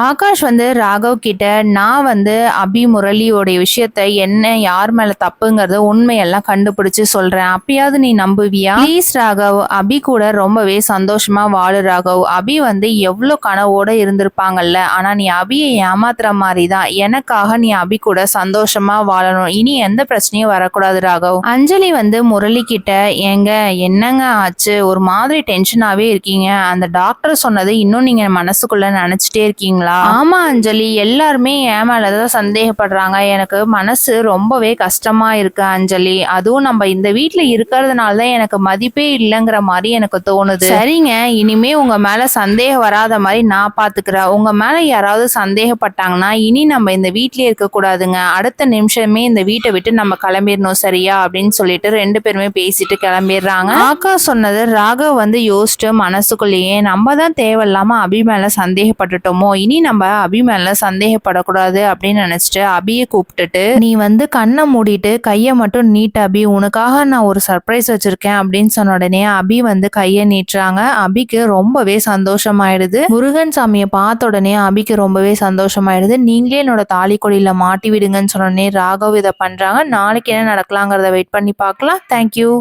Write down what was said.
ஆகாஷ் வந்து ராகவ் கிட்ட நான் வந்து அபி முரளியோடைய விஷயத்த என்ன யார் மேல தப்புங்கிறத உண்மையெல்லாம் கண்டுபிடிச்சு சொல்றேன். அப்பயாவது நீ நம்புவியா? ப்ளீஸ் ராகவ். அபி கூட ரொம்பவே சந்தோஷமா வாழு ராகவ். அபி வந்து எவ்வளோ கனவோட இருந்திருப்பாங்கல்ல ஆனா நீ அபியை ஏமாத்துற மாதிரி தான் எனக்காக நீ அபி கூட சந்தோஷமா வாழணும். இனி எந்த பிரச்சனையும் வரக்கூடாது ராகவ். அஞ்சலி வந்து முரளி கிட்ட ஏங்க என்னங்க ஆச்சு? ஒரு மாதிரி டென்ஷனாவே இருக்கீங்க. அந்த டாக்டர் சொன்னது இன்னும் நீங்க மனசுக்குள்ள நினைச்சிட்டே இருக்கீங்களா ஆமா அஞ்சலி. எல்லாருமே என் மேலதான் சந்தேகப்படுறாங்க. எனக்கு மனசு ரொம்பவே கஷ்டமா இருக்கு அஞ்சலி. அதுவும் நம்ம இந்த வீட்ல இருக்கிறதுனால தான் எனக்கு மதிப்பே இல்லைங்கிற மாதிரி எனக்கு தோணுது. சரிங்க. இனிமே உங்க மேல சந்தேகம் வராத மாதிரி நான் பாத்துக்கிறேன். உங்க மேல யாராவது சந்தேகப்பட்டாங்கன்னா இனி நம்ம இந்த வீட்லயே இருக்க கூடாதுங்க அடுத்த நிமிஷமே இந்த வீட்டை விட்டு நம்ம கிளம்பிடணும் சரியா? அப்படின்னு சொல்லிட்டு ரெண்டு பேருமே பேசிட்டு கிளம்பிடுறாங்க. ஆக்கா சொன்னது ராகவ் வந்து யோசிச்சு மனசுக்குள்ளேயே நம்ம தான் தேவையில்லாம அபி மேல சந்தேகப்பட்டுட்டோமோ? இனி நம்ம அபி மேல சந்தேகப்படக்கூடாது அப்படின்னு நினைச்சிட்டு அபியை கூப்பிட்டுட்டு நீ வந்து கண்ணை மூடிட்டு கையை மட்டும் நீட் அபி உனக்காக நான் ஒரு சர்ப்ரைஸ் வச்சிருக்கேன் அப்படின்னு சொன்ன உடனே அபி வந்து கையை நீட்டுறாங்க. அபிக்கு ரொம்பவே சந்தோஷமாயிடுது. முருகன் சாமியை பார்த்த உடனே அபிக்கு ரொம்பவே சந்தோஷமாயிடுது. நீங்களே என்னோட தாலி கொடியில மாட்டி விடுங்கன்னு சொன்ன உடனே ராகவ் இதை பண்றாங்க. நாளைக்கு என்ன நடக்கலாங்கிறத வெயிட் பண்ணி பார்க்கலாம். தேங்க்யூ